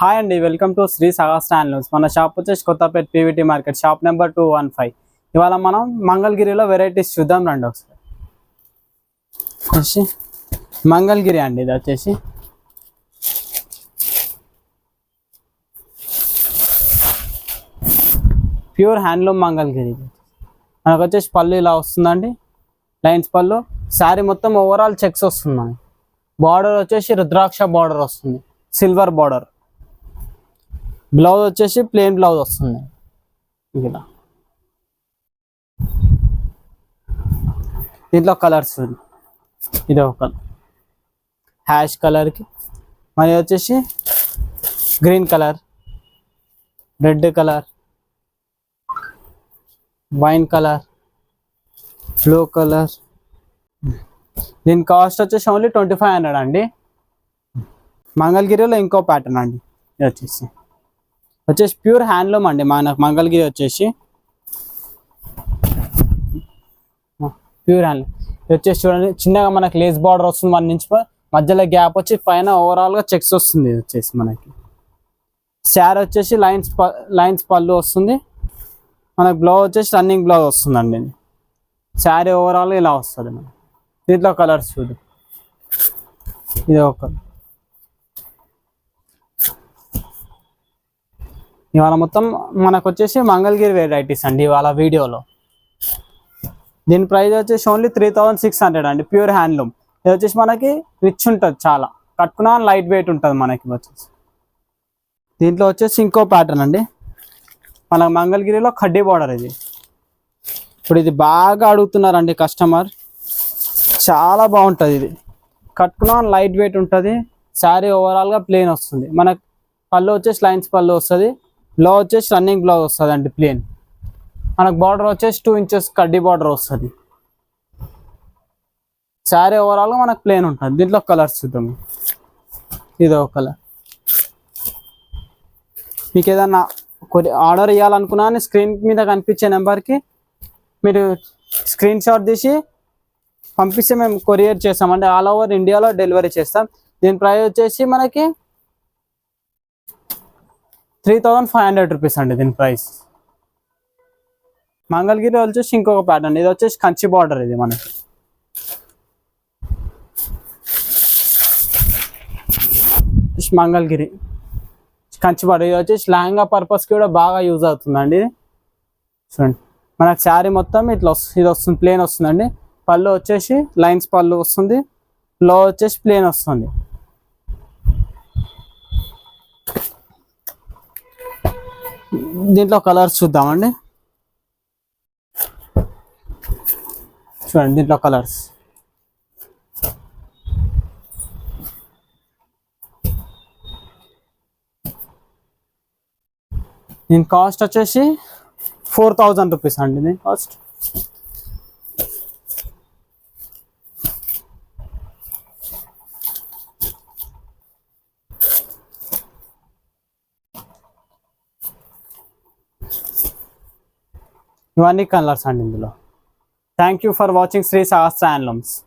Hi అండి welcome to Sri Sahasra handlooms మన shop వచ్చేసి Kothapeta PVT market shop number two one five. ఇవాళ మనం మంగళగిరిలో వెరైటీస్ చూద్దాం రండి ఒకసారి. మంగళగిరి అండి ఇది వచ్చేసి. ప్యూర్ హ్యాండ్లూమ్ మంగళగిరి మనకు వచ్చేసి పళ్ళు ఇలా వస్తుందండి. లైన్స్ పళ్ళు. శారీ మొత్తం ఓవరాల్ చెక్స్ వస్తున్నాయి. బార్డర్ వచ్చేసి రుద్రాక్ష బార్డర్ వస్తుంది. Silver border. బ్లౌజ్ వచ్చేసి ప్లెయిన్ బ్లౌజ్ వస్తుంది. ఇలా దీంట్లో కలర్స్ ఇది ఒక కలర్. హ్యాష్ కలర్కి. మరి వచ్చేసి green colour red colour wine colour blue colour. దీని కాస్ట్ వచ్చేసి ఓన్లీ ట్వంటీ ఫైవ్ హండ్రెడ్ అండి. మంగళగిరిలో ఇంకో ప్యాటర్న్ అండి. ఇది వచ్చేసి. వచ్చేసి ప్యూర్ హ్యాండ్లూమ్ అండి మన మంగళగిరి వచ్చేసి. Pure handloom. ఇది వచ్చేసి చూడండి చిన్నగా మనకి లేస్ బార్డర్ వస్తుంది మన నుంచి మధ్యలో గ్యాప్ వచ్చి పైన ఓవరాల్గా చెక్స్ వస్తుంది వచ్చేసి మనకి. శారీ వచ్చేసి లైన్స్ లైన్స్ పళ్ళు వస్తుంది. మనకు బ్లౌజ్ వచ్చేసి రన్నింగ్ బ్లౌజ్ వస్తుందండి శారీ ఓవరాల్ ఇలా వస్తుంది మనకి. దీంట్లో కలర్స్ చూడు. ఇది ఒక ఇవాళ మొత్తం మనకు వచ్చేసి మంగళగిరి వెరైటీస్ అండి ఇవాళ వీడియోలో. దీని ప్రైస్ వచ్చేసి ఓన్లీ త్రీ సిక్స్ హండ్రెడ్ అండి ప్యూర్ హ్యాండ్లూమ్ ఇది వచ్చేసి మనకి రిచ్ ఉంటుంది చాలా. కట్టుకున్నా లైట్ వెయిట్ ఉంటుంది మనకి వచ్చేసి. దీంట్లో వచ్చేసి ఇంకో ప్యాటర్న్ అండి. మన మంగళగిరిలో కడ్డీ బార్డర్ ఇది. ఇప్పుడు ఇది బాగా అడుగుతున్నారండి కస్టమర్ చాలా బాగుంటుంది ఇది. కట్టుకున్నా లైట్ వెయిట్ ఉంటుంది. శారీ ఓవరాల్గా ప్లేన్ వస్తుంది. మనకు పళ్ళు వచ్చేసి లైన్స్ పళ్ళు వస్తుంది. బ్లౌజ్ వచ్చేసి రన్నింగ్ బ్లౌజ్ వస్తుంది అండి ప్లేన్ మనకు బార్డర్ వచ్చేసి టూ ఇంచెస్ కడ్డీ బార్డర్ వస్తుంది. శారీ ఓవరాల్గా మనకు ప్లేన్ ఉంటుంది. దీంట్లో కలర్స్ చూద్దాం. ఇది ఒక కలర్ మీకు ఏదన్నా కొరి ఆర్డర్ ఇవ్వాలనుకున్నా స్క్రీన్ మీద కనిపించే నెంబర్కి మీరు స్క్రీన్ షాట్ తీసి పంపిస్తే మేము కొరియర్ చేస్తాం. అంటే ఆల్ ఓవర్ ఇండియాలో డెలివరీ చేస్తాం. దీని ప్రైస్ వచ్చేసి మనకి three thousand five hundred rupees అండి దీని ప్రైస్. మంగళగిరి వచ్చేసి ఇంకొక ప్యాటర్న్ ఇది వచ్చేసి కంచి బార్డర్ ఇది మనకి. మంగళగిరి. కంచి బార్డర్ ఇది వచ్చేసి లెహంగా పర్పస్కి కూడా బాగా యూజ్ అవుతుందండి. ఇది చూడండి. మనకు శారీ మొత్తం ఇట్లా వస్తుంది ఇది వస్తుంది ప్లేన్ వస్తుందండి. పళ్ళు వచ్చేసి లైన్స్ పళ్ళు వస్తుంది. లో వచ్చేసి ప్లేన్ వస్తుంది. దీంట్లో కలర్స్ చూద్దామండి. చూడండి దీంట్లో కలర్స్. దీని కాస్ట్ వచ్చేసి ఫోర్ థౌజండ్ రూపీస్ అండి దీని కాస్ట్. ఇవన్నీ కలర్స్ అండి ఇందులో. Thank you for watching Shri Sahasra handlooms